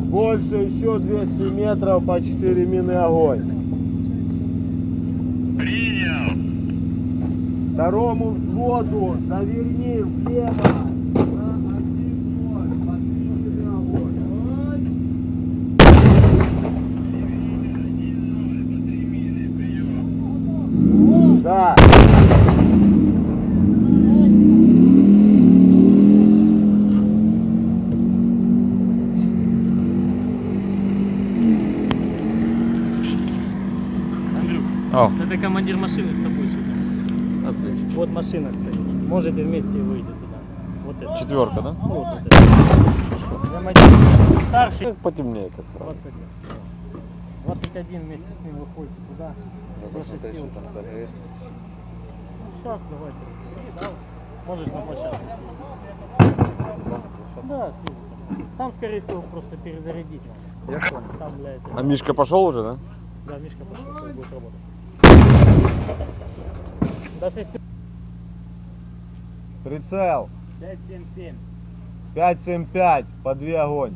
Больше еще 200 метров по 4 мины огонь. Принял. Второму взводу заверни влево. На 1-0 по 3 мины огонь. Да. О, это командир машины с тобой сюда. отлично. Вот машина стоит. Можете вместе выйти туда. Вот это. Четверка, да? Ну, Вот это. Хорошо. Старший. Потемнее как сразу. 21. 21 вместе с ним выходите туда. Прошестил. Ну, сейчас давайте. И, да, можешь на площадке съездить. Да, съезди. посмотри. Там, скорее всего, просто перезарядить надо. Я понял. Там этого. А Мишка пошел уже, да? Да, Мишка пошел, сейчас будет работать. До 6. Прицел. 577. 5-7-5 по 2 огонь.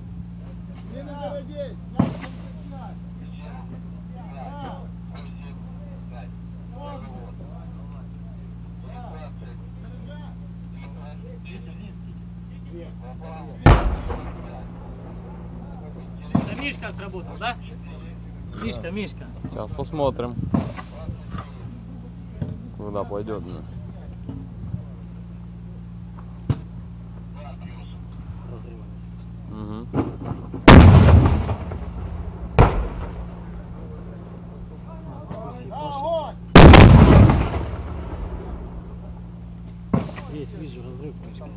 Это Мишка сработал, да? Мишка, Мишка. Сейчас посмотрим. Куда пойдет. ну. Паша. Есть, вижу разрыв, Мишка.